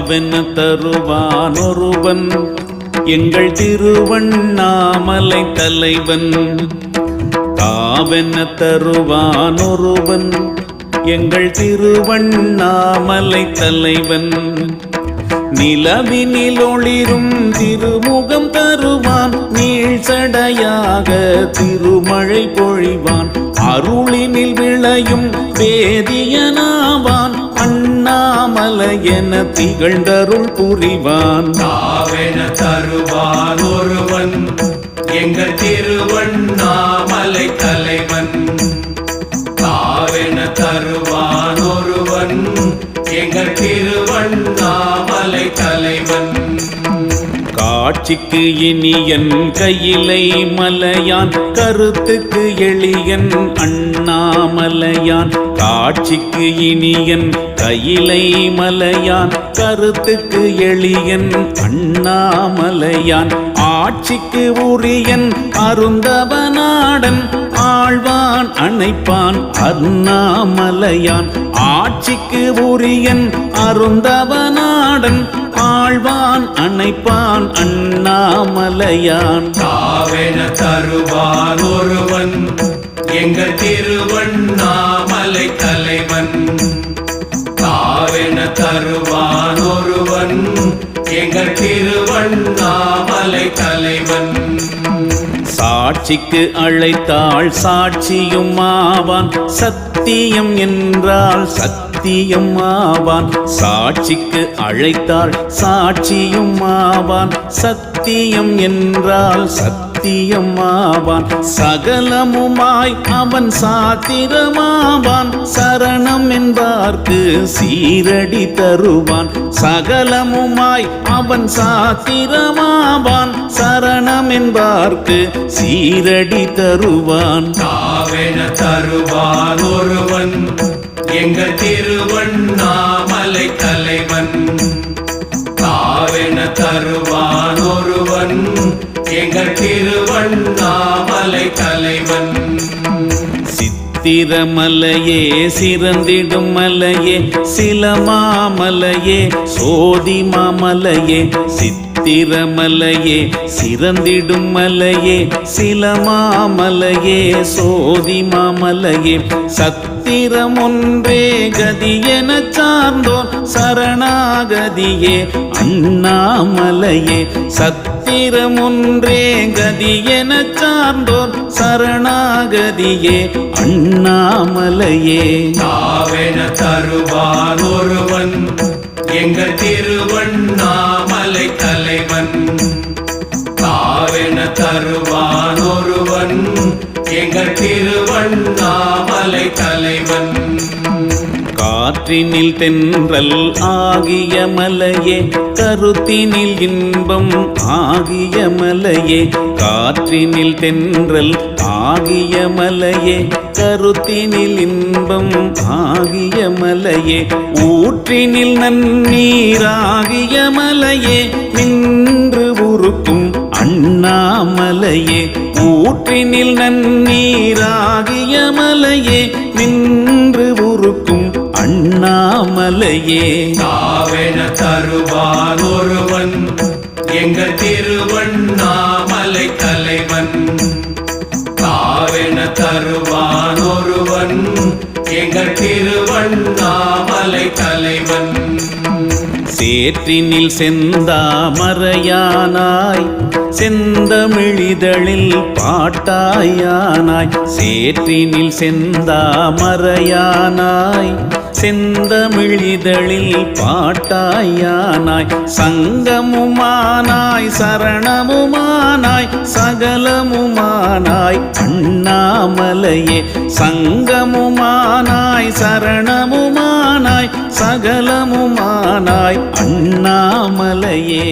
தாவென தருவான் ஒருவன். எங்கள் திருவண்ணாமலை தலைவன். தாவென தருவான் ஒருவன். எங்கள் திருவண்ணாமலை தலைவன். நிலவினில் ஒளிரும் திருமுகம் தருவான். நீள் சடையாக திருமழை பொழிவான். அருளினில் விளையும் வேதியனாவான். அண்ணாமலை என திகழ்ந்தருள் புரிவான். தாவென தருவான் ஒருவன். எங்கள் திருவண்ணாமலை தலைவன். தாவென தருவான் ஒருவன். எங்கள் திருவண்ணாமலை தலைவன். காட்சிக்கு இனியன் கையிலை மலையான் கருத்துக்கு எளியன் அண்ணாமலையான். காட்சிக்கு இனியன் கையிலை மலையான் கருத்துக்கு எளியன் அண்ணாமலையான். ஆட்சிக்கு உரியன் அருந்தவனாடன் ஆழ்வான் அணைப்பான் அண்ணாமலையான். ஆட்சிக்கு உரியன் அருந்தவனாடன் ஆழ்வான் அணைப்பான் அண்ணாமலையான். தாவென தருவான் ஒருவன் எங்கள் திருவண்ணாமலை தலைவன். தாவென தருவான் ஒருவன் எங்கள் திருவண்ணாமலை தலைவன். சாட்சிக்கு அழைத்தாள் சாட்சியும் ஆவான் சத்தியம் என்றால் சத்தியம் ஆவான் சாட்சிக்கு அழைத்தாள் சாட்சியும் ஆவான் சத்தியம் என்றால் சத்தியம் ஆவான் சகலமுமாய் அவன் சாத்திரமாவான். சரணம் என்பார்க்கு சீரடி தருவான். சகலமுமாய் அவன் சாத்திரமாவான். சரணம் என்பார்க்கு சீரடி தருவான். தருவான் ஒருவன். எங்கள் திருவண்ணாமலை தலைவன். தாவென தருவான் ஒருவன். எங்கள் திருவண்ணாமலை தலைவன். சித்திரமலையே சிறந்திடும் மலையே சிலமாமலையே சோதிமாமலையே சித்த திறமலையே சிறந்திடும் மலையே சிலமாமலையே சோதிமாமலையே சத்திரம் ஒன்றே கதி எனச் சார்ந்தோன் சரணாகதியே அண்ணாமலையே. சத்திரம் ஒன்றே கதி எனச் சார்ந்தோன் சரணாகதியே அண்ணாமலையே. தாவென தருவான் ஒருவன் எங்கள் திருவன் ஒருவன் எங்கள் திருவண்ணாமலை தலைவன். காற்றினில் தென்றல் ஆகிய மலையே கருத்தினில் இன்பம் ஆகிய மலையே காற்றினில் தென்றல் ஆகிய மலையே கருத்தினில் இன்பம் ஆகிய மலையே ஊற்றினில் நன்னீராகிய மலையே நின்று உருக்கும் அண்ணாமலையே ஊற்றினில் நன்னீராகிய மலையே நின்று உருக்கும் அண்ணாமலையே. தாவென தருவான் ஒருவன் எங்கள் திருவண்ணாமலை தலைவன். தாவென தருவான் ஒருவன் எங்கள் திருவண்ணாமலை தலைவன். சேற்றினில் செந்தாமரையானாய் செந்தமிழிதழில் பாட்டாயானாய் சேற்றினில் செந்தாமரையானாய் செந்தமிழிதழில் பாட்டாயானாய் சங்கமுமானாய் சரணமுமானாய் சகலமுமானாய் அண்ணாமலையே சங்கமுமானாய் சரணமுமானாய் சகலமுமானாய் அண்ணாமலையே.